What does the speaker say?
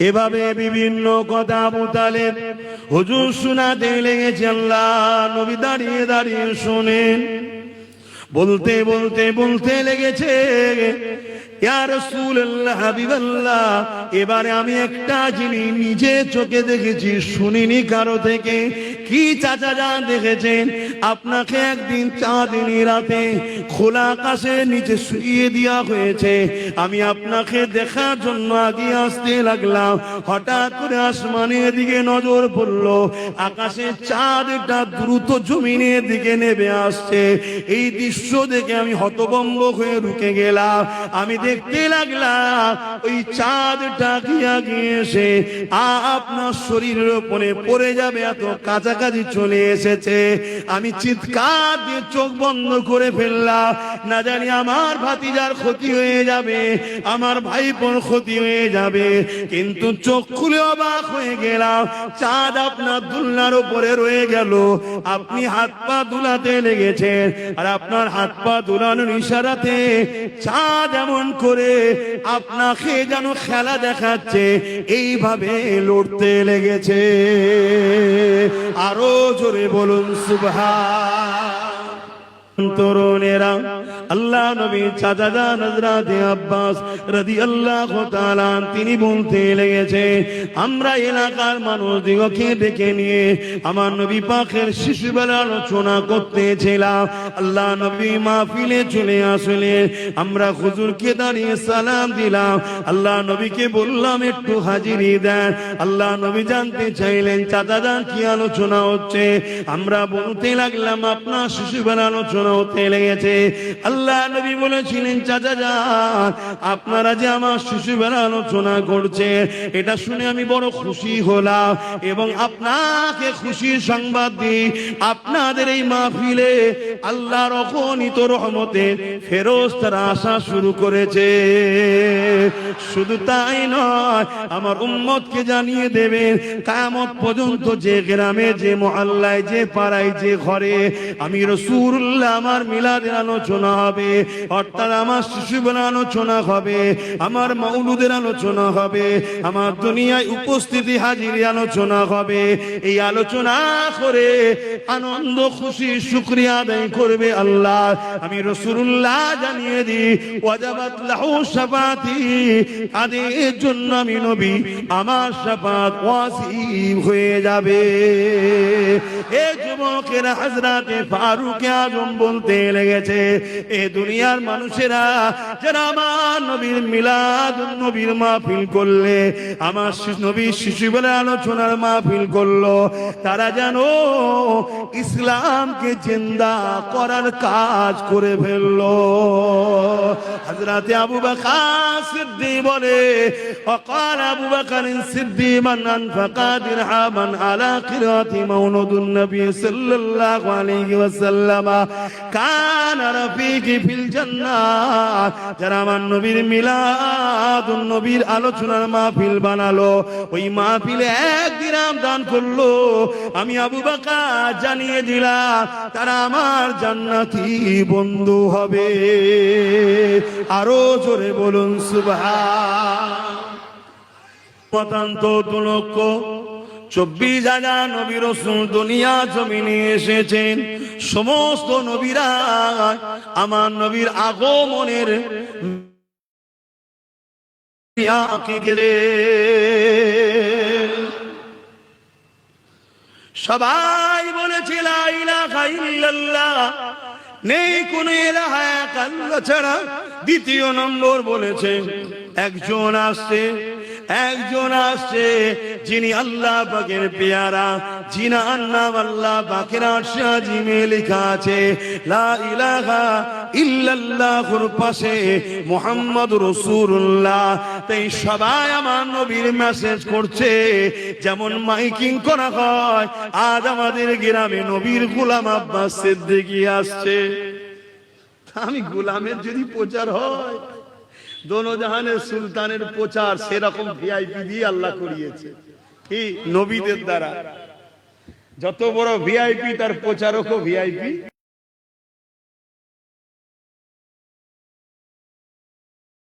এভাবে বিভিন্ন কথা বোতালেন হুজুর শোনাতে লেগেছে আল্লাহ নবী দাঁড়িয়ে দাঁড়িয়ে শোনেন। বলতে বলতে বলতে লেগেছে এবারে আমি একটা জিনিস নিজে চোখে দেখেছি, শুনিনি কারও থেকে। কি চাচা যান দেখেছেন? আপনাকে একদিন চাঁদিনী রাতে খোলা আকাশের নিচে শুইয়ে দেওয়া হয়েছে। আমি আপনাকে দেখার জন্য আগে আসতে লাগলাম। হঠাৎ করে আসমানের দিকে নজর পড়ল। আকাশে চাঁদটা দ্রুত জমিনের দিকে নেমে আসছে। এই দৃশ্য দেখে আমি হতভম্ব হয়ে রুকে গেলাম। আমি দেখতে লাগলাম ওই চাঁদটা গিয়া গিয়েছে। আপনার শরীরের উপরে পড়ে যাবে, এত কাছাকাছি চলে এসেছে। আমি চিৎকার দিয়ে চোখ বন্ধ করে ফেললাম। না জানি আমার ভাতিজার ক্ষতি হয়ে যাবে, আমার ভাইপোর ক্ষতি হয়ে যাবে, কিন্তু চোখ খুলে অবাক হয়ে গেলাম। চাঁদ আপনার দুলনার উপরে রয়ে গেল। আপনি হাত পা দুলাতে লেগেছেন। আর আপনার হাত পা দুলানোর ইশারাতে চাঁদ এমন করে আপনাকে যেন খেলা দেখাচ্ছে, এইভাবে লড়তে লেগেছে। আরও জোরে বলুন সুভা তরুণেরা। আল্লাহ নবী চাচা নজরাতে আব্বাস রাদি আল্লাহ তিনি বলতে লেগেছে, আমরা এলাকার মানুষ দিগকে ডেকে নিয়ে আমার নবী পাখের শিশুবেলা আলোচনা করতেছিলাম। আল্লাহ নবী মাহফিলে চলে আসলে, আমরা হুজুরকে দাঁড়িয়ে সালাম দিলাম। আল্লাহ নবীকে বললাম, একটু হাজিরি দেন। আল্লাহ নবী জানতে চাইলেন চাচা যান কি আলোচনা হচ্ছে? আমরা বলতে লাগলাম, আপনার শিশুবেলা আলোচনা হতে লেগেছে। আল্লাহ নবী বলেছিলেন, চাচা যান, আপনারা যে আমার শিশুবেলা আলোচনা করছে এটা শুনে আমি বড় খুশি হলাম এবং আপনাকে খুশির সংবাদ দিই। আপনাদের এই মাহফিলে আল্লাহর অগণিত রহমতে ফেরোজ তারা আসা শুরু করেছে। শুধু তাই নয়, আমার উম্মতকে জানিয়ে দেবেন কামত পর্যন্ত যে গ্রামে, যে মহল্লায়, যে পাড়ায়, যে ঘরে আমি রসুল্লাহ আমার মিলাদের আলোচনা হবে। অর্থাৎ আমার শিশুবেলা আলোচনা হবে, আমার মৌলুদের আলোচনা হবে, আমার দুনিয়ায় উপস্থিতি হাজিরি আলোচনা হবে। এই আলোচনা করে আনন্দ, খুশি, শুক্রিয়া আদায় করবে আল্লাহ। আমি রসুল্লাহ জানিয়ে দিই, ওয়াজাবাত জন্য আমি নবী, আমার ওয়াসিব হয়ে যাবে। এ যুবকেরা হযরতে ফারুক আজম বলতে লেগেছে এ দুনিয়ার মানুষেরা যারা আমার নবীর মিলাদ নবীর মাহফিল করলে আমার শি- নবীর শিশুবেলা আলোচনার মাহফিল করলো তারা যেন ইসলামকে জিন্দা করার কাজ করে ফেললো হযরতে আবু বকর সিদ্দিক বলে وقال ابو بكر الصديق من انفق درهما على قراءة مولود النبي صلى الله عليه وسلم كان ওই মাহফিলে এক দান করল। আমি আবু বাকা জানিয়ে দিলাম, তারা আমার জান্নাতি বন্ধু হবে। আরও জোরে বলুন সুভা মতান্ত দু লক্ষ চব্বিশ হাজার নবী রসুল দুনিয়া জমিনে এসেছেন। সমস্ত নবীরা আমার নবীর আগমনের সবাই বলেছে, লা ইলাহা নেই কোন এলাহা ছাড়া দ্বিতীয় নম্বর বলেছে, একজন আসছে একজন আসছে যিনি আল্লাহ বাগের পেয়ারা যিনার নাম আল্লাহ পাকের আশাজিমে লেখা আছে, লা ইলাহা ইল্লাল্লাহর পাশে মোহাম্মদ রসুল্লাহ তাই সবাই আমার নবীর মেসেজ করছে, যেমন মাইকিং করা হয়, আজ আমাদের গ্রামে নবীর গোলাম আব্বাস সিদ্দিকী আসছে। আমি গোলামের যদি প্রচার হয় দোনো জাহানের সুলতানের প্রচার সেরকম ভিআইপি দিয়ে আল্লাহ করিয়েছে। কি? নবীদের দ্বারা। যত বড় ভিআইপি তার প্রচারকও ভিআইপি